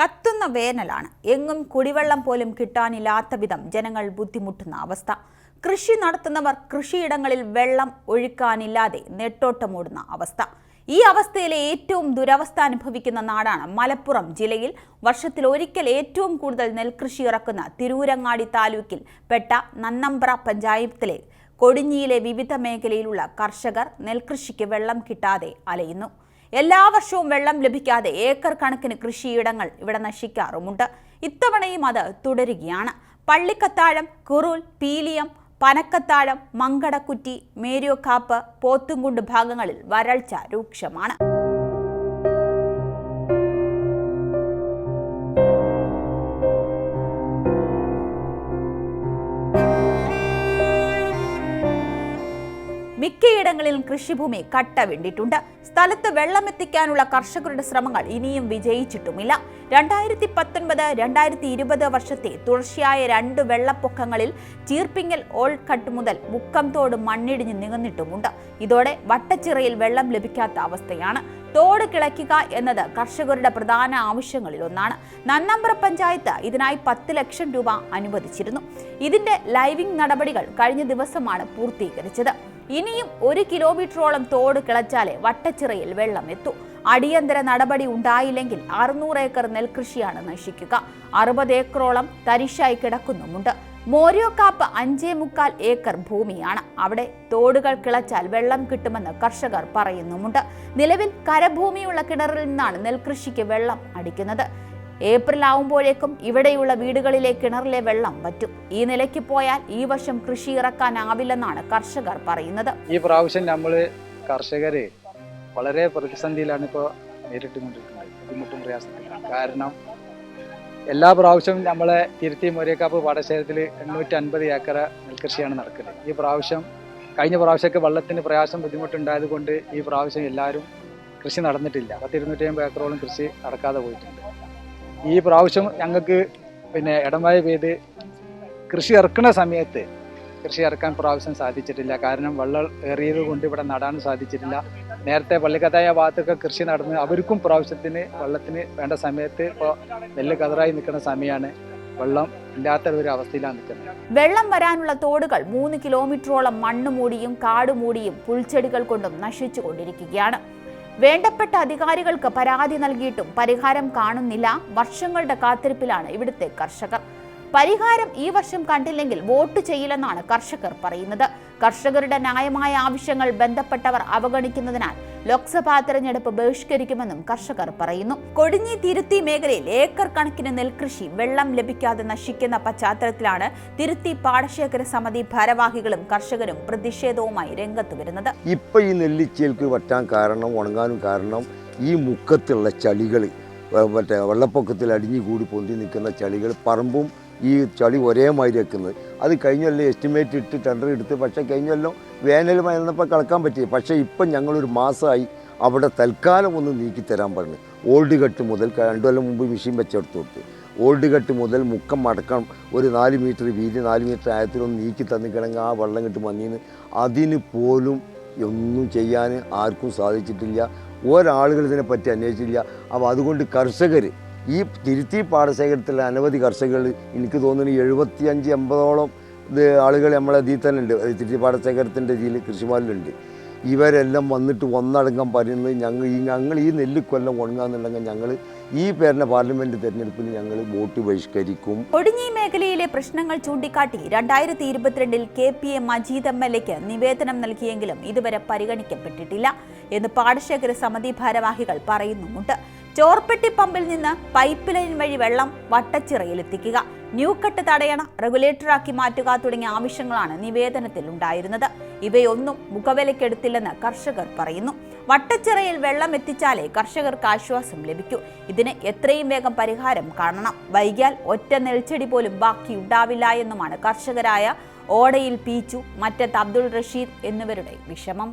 കത്തുന്ന വേനലാണ്. എങ്ങും കുടിവെള്ളം പോലും കിട്ടാനില്ലാത്ത വിധം ജനങ്ങൾ ബുദ്ധിമുട്ടുന്ന അവസ്ഥ. കൃഷി നടത്തുന്നവർ കൃഷിയിടങ്ങളിൽ വെള്ളം ഒഴുക്കാനില്ലാതെ നെട്ടോട്ടമോടുന്ന അവസ്ഥ. ഈ അവസ്ഥയിലെ ഏറ്റവും ദുരവസ്ഥ അനുഭവിക്കുന്ന നാടാണ് മലപ്പുറം ജില്ലയിൽ. വർഷത്തിൽ ഒരിക്കൽ ഏറ്റവും കൂടുതൽ നെൽകൃഷി ഇറക്കുന്ന തിരൂരങ്ങാടി താലൂക്കിൽ പെട്ട നന്നമ്പ്ര പഞ്ചായത്തിലെ കൊടിഞ്ഞിയിലെ വിവിധ മേഖലയിലുള്ള കർഷകർ നെൽകൃഷിക്ക് വെള്ളം കിട്ടാതെ അലയുന്നു. എല്ലാ വർഷവും വെള്ളം ലഭിക്കാതെ ഏക്കർ കണക്കിന് കൃഷിയിടങ്ങൾ ഇവിടെ നശിക്കാറുമുണ്ട്. ഇത്തവണയും അത് തുടരുകയാണ്. പള്ളിക്കത്താഴം കുറുൽ പീലിയം പനക്കത്താഴം മങ്കടക്കുറ്റി മേരിയോക്കാപ്പ് പോത്തുംകുണ്ട് ഭാഗങ്ങളിൽ വരൾച്ച രൂക്ഷമാണ്. മിക്കയിടങ്ങളിലും കൃഷിഭൂമി കട്ട വെണ്ടിട്ടുണ്ട് സ്ഥലത്ത് വെള്ളമെത്തിക്കാനുള്ള കർഷകരുടെ ശ്രമങ്ങൾ ഇനിയും വിജയിച്ചിട്ടുമില്ല. രണ്ടായിരത്തി പത്തൊൻപത് രണ്ടായിരത്തി ഇരുപത് വർഷത്തെ തുടർച്ചയായ രണ്ട് വെള്ളപ്പൊക്കങ്ങളിൽ ചീർപ്പിങ്ങൽ ഓൾഡ് കട്ട് മുതൽ മുക്കം തോട് മണ്ണിടിഞ്ഞ് നികന്നിട്ടുമുണ്ട്. ഇതോടെ വട്ടച്ചിറയിൽ വെള്ളം ലഭിക്കാത്ത അവസ്ഥയാണ്. തോട് കിളയ്ക്കുക എന്നത് കർഷകരുടെ പ്രധാന ആവശ്യങ്ങളിൽ ഒന്നാണ്. നന്നമ്പ്ര പഞ്ചായത്ത് ഇതിനായി പത്ത് ലക്ഷം രൂപ അനുവദിച്ചിരുന്നു. ഇതിന്റെ ലൈവിംഗ് നടപടികൾ കഴിഞ്ഞ ദിവസമാണ് പൂർത്തീകരിച്ചത്. ഇനിയും ഒരു കിലോമീറ്ററോളം തോട് കിളച്ചാലേ വട്ടച്ചിറയിൽ വെള്ളം എത്തൂ അടിയന്തര നടപടി ഉണ്ടായില്ലെങ്കിൽ അറുന്നൂറ് ഏക്കർ നെൽകൃഷിയാണ് നശിക്കുക. അറുപത് ഏക്കറോളം തരിശായി കിടക്കുന്നുമുണ്ട്. മോരിയോക്കാപ്പ് അഞ്ചേ മുക്കാൽ ഏക്കർ ഭൂമിയാണ്. അവിടെ തോടുകൾ കിളച്ചാൽ വെള്ളം കിട്ടുമെന്ന് കർഷകർ പറയുന്നുമുണ്ട്. നിലവിൽ കരഭൂമിയുള്ള കിണറിൽ നിന്നാണ് നെൽകൃഷിക്ക് വെള്ളം അടിക്കുന്നത്. ഏപ്രിൽ ആവുമ്പോഴേക്കും ഇവിടെയുള്ള വീടുകളിലെ കിണറിലെ വെള്ളം വറ്റും. ഈ നിലയ്ക്ക് പോയാൽ ഈ വർഷം കൃഷി ഇറക്കാനാവില്ലെന്നാണ് കർഷകർ പറയുന്നത്. ഈ പ്രാവശ്യം നമ്മൾ കർഷകരെ വളരെ പ്രതിസന്ധിയിലാണ് ഇപ്പോൾ കാരണം എല്ലാ പ്രാവശ്യവും നമ്മളെ തിരുത്തി മൊരേക്കാപ്പ് പാടശേഖരത്തിൽ എണ്ണൂറ്റി അൻപത് ഏക്കർ നെൽകൃഷിയാണ് നടക്കുന്നത്. ഈ പ്രാവശ്യം കഴിഞ്ഞ പ്രാവശ്യമൊക്കെ വെള്ളത്തിന് പ്രയാസം ബുദ്ധിമുട്ടുണ്ടായത് കൊണ്ട് ഈ പ്രാവശ്യം എല്ലാവരും കൃഷി നടന്നിട്ടില്ല. പത്തിരുന്നൂറ്റി അമ്പത് ഏക്കറോളം കൃഷി നടക്കാതെ പോയിട്ടുണ്ട്. ഈ പ്രാവശ്യം ഞങ്ങൾക്ക് പിന്നെ ഇടമഴ പെയ്ത് കൃഷി ഇറക്കുന്ന സമയത്ത് കൃഷി ഇറക്കാൻ പ്രാവശ്യം സാധിച്ചിട്ടില്ല. കാരണം വെള്ളം ഏറിയത് കൊണ്ട് ഇവിടെ നടാൻ സാധിച്ചിട്ടില്ല. നേരത്തെ പള്ളിക്കത്തായ ഭാഗത്തൊക്കെ കൃഷി നടന്ന് അവർക്കും പ്രാവശ്യത്തിന് വെള്ളത്തിന് വേണ്ട സമയത്ത് ഇപ്പോൾ നെല്ല് കതറായി നിൽക്കുന്ന സമയമാണ് വെള്ളം ഇല്ലാത്ത ഒരു അവസ്ഥയിലാണ് നിൽക്കുന്നത്. വെള്ളം വരാനുള്ള തോടുകൾ മൂന്ന് കിലോമീറ്ററോളം മണ്ണ് മൂടിയും കാട് മൂടിയും പുൽച്ചെടികൾ കൊണ്ടും നശിച്ചു കൊണ്ടിരിക്കുകയാണ്. വേണ്ടപ്പെട്ട അധികാരികൾക്ക് പരാതി നൽകിയിട്ടും പരിഹാരം കാണുന്നില്ല. വർഷങ്ങളുടെ കാത്തിരിപ്പിലാണ് ഇവിടുത്തെ കർഷകർ. പരിഹാരം ഈ വർഷം കണ്ടില്ലെങ്കിൽ വോട്ട് ചെയ്യില്ലെന്നാണ് കർഷകർ പറയുന്നത്. കർഷകരുടെ ന്യായമായ ആവശ്യങ്ങൾ ബന്ധപ്പെട്ടവർ അവഗണിക്കുന്നതിനാൽ ലോക്സഭാ തെരഞ്ഞെടുപ്പ് ബഹിഷ്കരിക്കുമെന്നും കർഷകർ പറയുന്നു. കൊടിഞ്ഞി തിരുത്തി മേഖലയിൽ ഏക്കർ കണക്കിന് നെൽകൃഷി വെള്ളം ലഭിക്കാതെ നശിക്കുന്ന പശ്ചാത്തലത്തിലാണ് തിരുത്തി പാടശേഖര സമിതി ഭാരവാഹികളും കർഷകരും പ്രതിഷേധവുമായി രംഗത്ത് വരുന്നത്. ഇപ്പൊ ഈ നെല്ലിച്ചേൽക്ക് വറ്റാൻ കാരണം ഉണങ്ങാനും കാരണം ഈ മുക്കത്തുള്ള ചളികൾ മറ്റേ വെള്ളപ്പൊക്കത്തിൽ അടിഞ്ഞു കൂടി പൊന്തി നിൽക്കുന്ന ചളികൾ പറമ്പും ഈ ചളി ഒരേ മാതിരി വെക്കുന്നത്. അത് കഴിഞ്ഞല്ലോ എസ്റ്റിമേറ്റ് ഇട്ട് ടെൻഡർ എടുത്ത്. പക്ഷേ കഴിഞ്ഞല്ലോ വേനൽ മയന്നപ്പോൾ കളക്കാൻ പറ്റി. പക്ഷേ ഇപ്പം ഞങ്ങളൊരു മാസമായി അവിടെ തൽക്കാലം ഒന്ന് നീക്കി തരാൻ പറഞ്ഞു. ഓൾഡ് കട്ട് മുതൽ രണ്ടു കൊല്ലം മുമ്പ് മെഷീൻ വെച്ചെടുത്ത് കൊടുത്ത്. ഓൾഡ് കട്ട് മുതൽ മുക്കം മടക്കണം ഒരു നാല് മീറ്റർ വീതി നാല് മീറ്റർ ആയത്തിലൊന്ന് നീക്കി തന്നിക്കണമെങ്കിൽ ആ വെള്ളം കിട്ടും മഞ്ഞിന് അതിന് പോലും ഒന്നും ചെയ്യാൻ ആർക്കും സാധിച്ചിട്ടില്ല. ഒരാളുകൾ ഇതിനെപ്പറ്റി അന്വേഷിച്ചില്ല അപ്പോൾ അതുകൊണ്ട് കർഷകർ ഈ തിരുത്തി പാടശേഖരത്തിലെ അനവധി കർഷകർ എനിക്ക് തോന്നുന്നു എഴുപത്തി അഞ്ച് എൺപതോളം ഇത് ആളുകൾ നമ്മളെ ഇതിൽ തന്നെ ഉണ്ട്. തിരുത്തി പാടശേഖരത്തിന്റെ ഇതിൽ കൃഷിമാലിലുണ്ട് ഇവരെല്ലാം വന്നിട്ട് ഒന്നടങ്കം പറയുന്നത് ഞങ്ങൾ ഈ ഞങ്ങൾ ഈ നെല്ല് കൊല്ലം ഉണങ്ങാന്നുണ്ടെങ്കിൽ ഞങ്ങൾ ഈ പേരിനെ പാർലമെന്റ് തെരഞ്ഞെടുപ്പിന് ഞങ്ങൾ വോട്ട് ബഹിഷ്കരിക്കും. കൊടിഞ്ഞി മേഖലയിലെ പ്രശ്നങ്ങൾ ചൂണ്ടിക്കാട്ടി രണ്ടായിരത്തി ഇരുപത്തിരണ്ടിൽ K P A Majeed M L എക്ക് നിവേദനം നൽകിയെങ്കിലും ഇതുവരെ പരിഗണിക്കപ്പെട്ടിട്ടില്ല എന്ന് പാടശേഖര സമിതി ഭാരവാഹികൾ പറയുന്നുമുണ്ട്. ചോർപ്പെട്ടി പമ്പിൽ നിന്ന് പൈപ്പ് ലൈൻ വഴി വെള്ളം വട്ടച്ചിറയിലെത്തിക്കുക. ന്യൂ കട്ട് തടയണ റെഗുലേറ്ററാക്കി മാറ്റുക തുടങ്ങിയ ആവശ്യങ്ങളാണ് നിവേദനത്തിൽ ഉണ്ടായിരുന്നത് ഇവയൊന്നും മുഖവിലക്കെടുത്തില്ലെന്ന് കർഷകർ പറയുന്നു. വട്ടച്ചിറയിൽ വെള്ളം എത്തിച്ചാലേ കർഷകർക്ക് ആശ്വാസം ലഭിക്കൂ. ഇതിന് എത്രയും വേഗം പരിഹാരം കാണണം. വൈകിയാൽ ഒറ്റ നെൽച്ചെടി പോലും ബാക്കിയുണ്ടാവില്ല എന്നുമാണ് കർഷകരായ ഓടയിൽ പീച്ചു മറ്റത്ത് അബ്ദുൾ റഷീദ് എന്നിവരുടെ വിഷമം.